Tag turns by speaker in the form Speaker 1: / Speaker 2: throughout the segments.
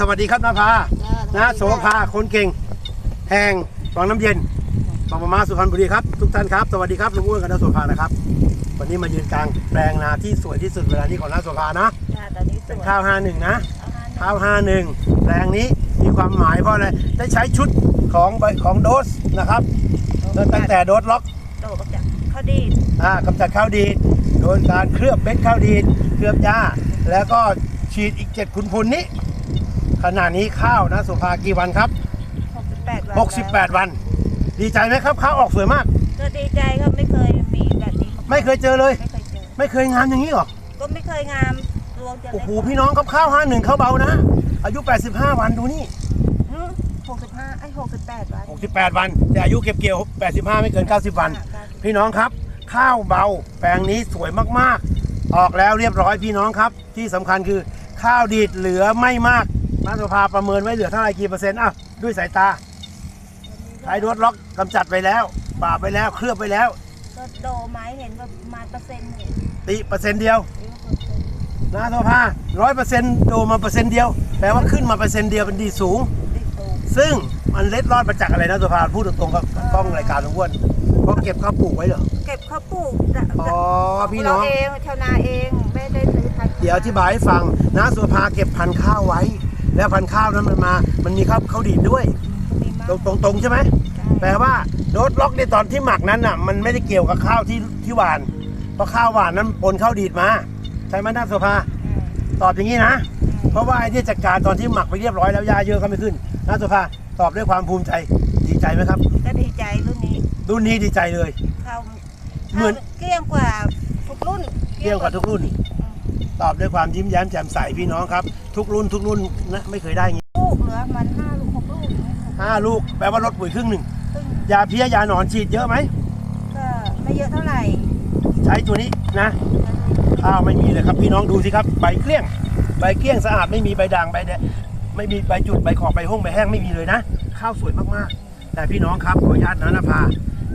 Speaker 1: สวัสดีครับนาภานะโสภาคนเก่ง แห่งวังน้ำเย็นบางประมาสุพรรณบุรีครับ ทุกท่านครับ สวัสดีครับลุงอ้วนกับนาโสภานะครับ วันนี้มายืนกลางแปลงนาที่สวยที่สุดเวลานี้ของนาโสภานะ
Speaker 2: ค่ะตอนนี้ส
Speaker 1: เป็น
Speaker 2: วย
Speaker 1: ข้าว51นะ
Speaker 2: เอาห้าหนึ่ง
Speaker 1: ข้าว51แปลงนี้มีความหมายเพราะอะไร ได้ใช้ชุดของใบของโดสนะครับ ตั้งแต่โดสล็อก
Speaker 2: โตกับจากข้าวดีด
Speaker 1: อ่ากำจัดข้าวดีดโดยการเคลือบเม็ดข้าวดีดเคลือบหญ้า แล้วก็ฉีดอีก7ขุนพลนี้ ขณะนี้ข้าวนะโสภากี่วันครับ
Speaker 2: 68 วันแล้ว
Speaker 1: 68 วัน ดีใจไหมครับข้าวออกสวยมาก
Speaker 2: ก็ดีใจครับไม่เคยมีแบบนี้า
Speaker 1: ไม่เคยเจอเลย
Speaker 2: ไม่เคยเจอ
Speaker 1: ไม่เคยงานอย่างนี้หรอ
Speaker 2: ก็ไม่เคยงามรวงจะ
Speaker 1: โอ้
Speaker 2: เล็ก
Speaker 1: โหพี่น้องครับข้าว51เขาเบานะ อายุ 85 วันดูนี่
Speaker 2: หกสิบห้าไอ้หกสิบแปดวัน
Speaker 1: 68 วัน แต่อายุเก็บเกี่ยว 85 ไม่เกิน 90 วัน
Speaker 2: อ่าครับ
Speaker 1: พี่น้องครับ ข้าวเบาแปลงนี้สวยมากๆ ออกแล้วเรียบร้อยพี่น้องครับ ที่สำคัญคือข้าวดีดเหลือไม่มาก นักสภาประเมินไว้เหลือเท่าไหร่กี่เปอร์เซ็นต์อะด้วยสายตาใช้รถล็อกกำจัดไปแล้วปราบไปแล้วเคลือบไปแล้ว
Speaker 2: ก็โดไม้เห็นว่าประมาณเปอร์เซ็นต์เนี่ย
Speaker 1: ติเปอร์เซ็นต์เดียว
Speaker 2: นี่ก็เปอร์เซ็นต์
Speaker 1: นะสภาร้อยเปอร์เซ็นต์โดมาเปอร์เซ็นต์เดียวแปลว่าขึ้นมาเปอร์เซ็นต์เดียวเป็นดีสูง
Speaker 2: ติดตู
Speaker 1: ซึ่งมันเล็ดรอดมาจากอะไรนะสภาพูดตรงๆกับกล้องรายการลุงอ้วนเพราะเก็บข้าวปลูกไว้เหรอ
Speaker 2: เก็บข้าวปลูกจะ
Speaker 1: อ๋อพี่น้อง
Speaker 2: เราเองชาวนาเองไม่ได้ซื้อพันธุ์
Speaker 1: เดี๋ยวอธิบายให้ฟังนะสุภาเก็บพันธุ์ข้าวไว้ แล้วพันธุ์ข้าวนั้นมันมา มันมีข้าวข้าวดีดด้วย
Speaker 2: มีมาก
Speaker 1: ตรงตรงๆใช่ไหม
Speaker 2: ใช่
Speaker 1: แปลว่าโดสล็อกในตอนที่หมักนั้นน่ะ มันไม่ได้เกี่ยวกับข้าวที่ที่หวาน เพราะข้าวหวานนั้นปนข้าวดีดมาใช่ไหมนะสุภาตอบอย่างนี้นะ เพราะว่าไอ้ที่จัดการตอนที่หมักไปเรียบร้อยแล้วยาเยอะก็ไม่ขึ้นนะสุภาตอบด้วยความภูมิใจดีใจไหมครับ
Speaker 2: ก็ดีใจรุ่นนี้
Speaker 1: รุ่นนี้ดีใจเลย
Speaker 2: เขา
Speaker 1: เหมือน
Speaker 2: เกลี้ยงกว่าทุกรุ่น
Speaker 1: เกี่ยวกับทุกรุ่น ตอบด้วยความยิ้มแย้มแจ่มใสพี่น้องครับ ทุกรุ่นทุกรุ่นนะไม่เคยได้อย่างนี้
Speaker 2: ลูกเหลือมันห้าลูกหกลูกอย่างเงี้ย
Speaker 1: ห้าลูกแปลว่าลดปุ๋ยครึ่งหนึ่ง
Speaker 2: ซึ่ง
Speaker 1: ยาเพี้ยยาหนอนฉีดเยอะไหม
Speaker 2: ก็ไม่เยอะเท่าไหร่
Speaker 1: ใช้ตัวนี้นะข้าวไม่มีเลยครับพี่น้องดูสิครับใบเกลี้ยง ใบเกลี้ยงสะอาดไม่มีใบด่างใบแดงไม่มีใบจุดใบขอบใบห้องใบแห้งไม่มีเลยนะ ข้าวสวยมากๆ แต่พี่น้องครับขออนุญาตนะนภา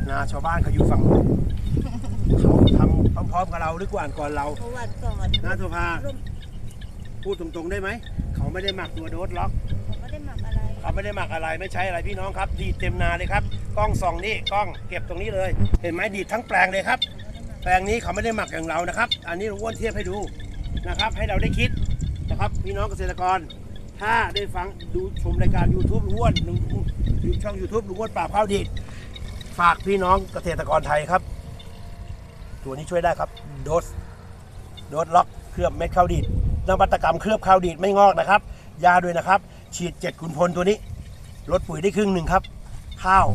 Speaker 1: นาชาวบ้านเขาอยู่ฝั่งนู้น เขาทำพร้อมๆกับเราหรือกว่าก่อนเรา
Speaker 2: เพราะวันก่อน
Speaker 1: นาชภา
Speaker 2: ร่ม
Speaker 1: พูดตรงๆได้ไหม เขาไม่ได้หมักตัวโดสล็อก
Speaker 2: ผมไม่ได้หมักอะไร
Speaker 1: เขาไม่ได้หมักอะไรไม่ใช้อะไรพี่น้องครับ ดีดเต็มนาเลยครับ กล้องส่องนี่กล้องเก็บตรงนี้เลย เห็นไหมดีดทั้งแปลงเลยครับ แปลงนี้เขาไม่ได้หมักอย่างเรานะครับ อันนี้ลุงอ้วนเทียบให้ดูนะครับ ให้เราได้คิดนะครับพี่น้องเกษตรกร ถ้าได้ฟังดูชมรายการ YouTube ลุงอ้วนลุงดูช่อง YouTube ลุงอ้วนปราบข้าวดีดฝากพี่น้องเกษตรกรไทยครับ ตัวนี้ช่วยได้ครับ โดส โดสล็อกเคลือบเม็ดข้าวดีดนวัตกรรมเคลือบข้าวดีดไม่งอกนะครับ ยาด้วยนะครับ ฉีดเจ็ดขุนพลตัวนี้ ลดปุ๋ยได้ครึ่งหนึ่งครับ ข้าว